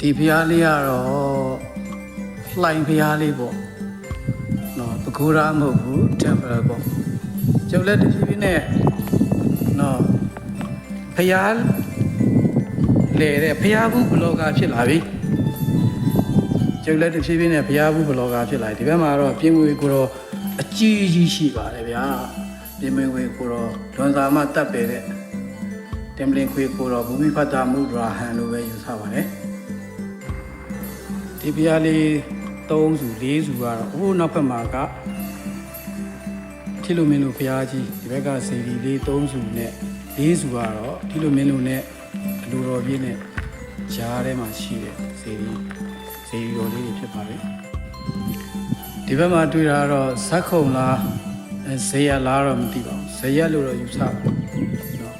ဒီဖျားလေးကတော့လှိုင်ဖျားလေးပေါ့နော်ပကူရာမဟုတ်ဘူး temple ပေါ့ကျုပ်လည်းတဖြည်းဖြည်းနဲ့နော်ဖျားလေတဲ့ဖျားဘူးဘလော့ဂါဖြစ်လာပြီကျုပ်လည်းတဖြည်းဖြည်းနဲ့ဖျားဘူးဘလော့ဂါဖြစ်လာပြီဒီဘက်မှာတော့ပြင်ငွေကိုတော့အကြီးကြီးရှိပါတယ်ဗျာပြင်ငွေကိုတော့လွန်စာမတတ်ပေတဲ့တင်မလင်ခွေကိုတော့ဘူမိဖတ်တာမုဒရာဟန်လို့ပဲယူဆပါတယ် ဒီဖျားလေး3စု4စုကတော့ဟိုနောက်ဘက်မှာကထီလိုမင်းတို့ဖျားကြီးဒီဘက်ကစီဒီလေး3စုနဲ့4စုကတော့ထီလိုမင်းတို့နဲ့အလိုတော်ပြည့်နဲ့ဂျားထဲမှာရှိတဲ့စီဒီစီဒီတော်လေးတွေဖြစ်ပါတယ်ဒီဘက်မှာတွေ့တာကတော့ဇက်ခုံလားအဲဇေယလားတော့မသိပါဘူးဇေယလို့တော့ယူဆပါတယ်နော်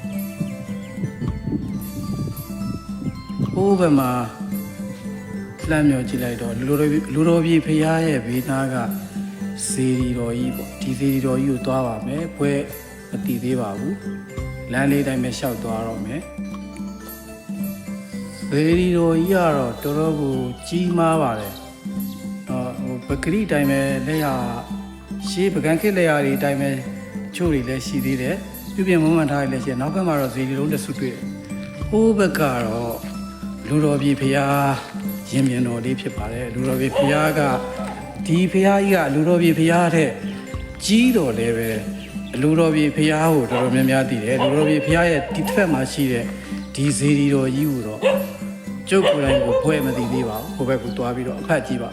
ဟိုးဘက်မှာ လှမ်းမြော်ကြည့်လိုက်တော့လူတော်လူတော်ပြည်ဖရားရဲ့ဘေးနားကစေရီတော်ကြီးပေါ့ဒီစေရီတော်ကြီးကိုသွားပါမယ်ဘွဲမတည်သေးပါဘူးလမ်းလေးတိုင်းပဲလျှောက်သွားတော့မယ်စေရီတော်ကြီးကတော့တော်တော်ကိုကြီးမားပါတယ်တော့ဟိုပဂရိတိုင်းပဲလက်ရရှေးပကံခေတ်လက်ရတွေအတိုင်းပဲချို့တွေလည်းရှိသေးတယ်ပြုပြင်မွမ်းမံထားရလည်းရှိတယ်နောက်ဘက်မှာတော့စေရီလုံးတစ်စုတွေ့တယ်ဟိုးဘက်ကတော့လူတော်ပြည်ဖရား ရင်မြင်တော်လေးဖြစ်ပါတယ်လူတော်ပြည်ဖရားကဒီဖရားကြီးကလူတော်ပြည်ဖရားတဲ့ကြီးတော်လည်းပဲလူတော်ပြည်ဖရားကိုတော်တော်များများသိတယ်လူတော်ပြည်ဖရားရဲ့ဒီတစ်ဖက်မှာရှိတဲ့ဒီဇေဒီတော်ကြီးကိုတော့ကျုပ်ကိုယ်တိုင်ကိုဘွဲမသိသေးပါဘူးဟိုဘက်ကိုတွားပြီးတော့အဖတ်ကြည့်ပါ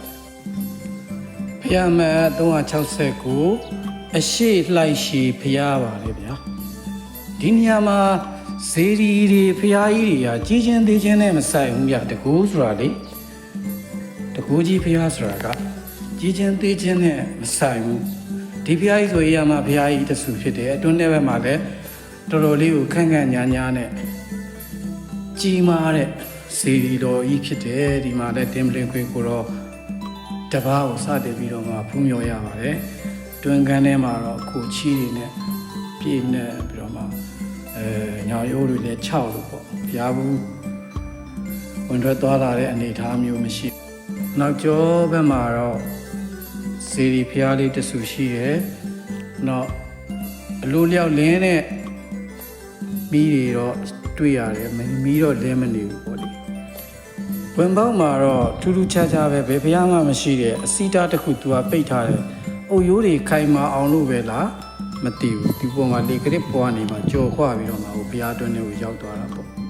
ဖျားမတ်369အရှိလှိုက်ရှိဖျားပါလေဗျာဒီနေရာမှာဇေဒီတွေဖျားကြီးတွေကကြီးချင်းသေးချင်းနဲ့မဆိုင်ဘူးဗျတကူဆိုတာလေ တကူကြီးဖျားဆိုတာကကြီးချင်းသေးချင်းနဲ့မဆိုင်ဘူးဒီဖျားကြီးဆိုရင်ရမှာဖျားကြီးတဆူဖြစ်တယ်အတွင်းထဲဘက်မှာလည်းတော်တော်လေးကိုခန့်ခန့်ညာညာနဲ့ကြီးမားတဲ့ဇေဒီတော်ကြီးဖြစ်တယ်ဒီမှာလည်းတင်ပလင်ခွေကိုတော့တပားကိုစတင်ပြီးတော့မှဖူးမြော်ရပါတယ်တွင်ကန်းထဲမှာတော့ကိုချီတွေနဲ့ပြည့်နေပြီးတော့မှအဲညာရိုးတွေလည်း6လို့ပေါ့ဘုရားဘူးဝင်ထွက်သွားလာတဲ့အနေအထားမျိုးမရှိ နောက်ကျောဘက်မှာတော့စေရီဖျားလေးတဆူရှိတယ်နောက်အလိုလျောက်လင်းတဲ့မီးတွေတော့တွေ့ရတယ်မီးတော့လင်းမနေဘူးပေါ့လေဝင်ပေါက်မှာတော့ထူးထူးခြားခြားပဲဘယ်ဖျားမှမရှိတဲ့အစီတာတစ်ခုသူကပိတ်ထားတယ်။အုပ်ရိုးတွေခိုင်မာအောင်လို့ပဲလားမသိဘူး။ဒီပုံမှာလေကရစ်ပွားနေမှာကြော်ခွာပြီးတော့မှဟိုဘုရားတွင်းထဲကိုရောက်သွားတာပေါ့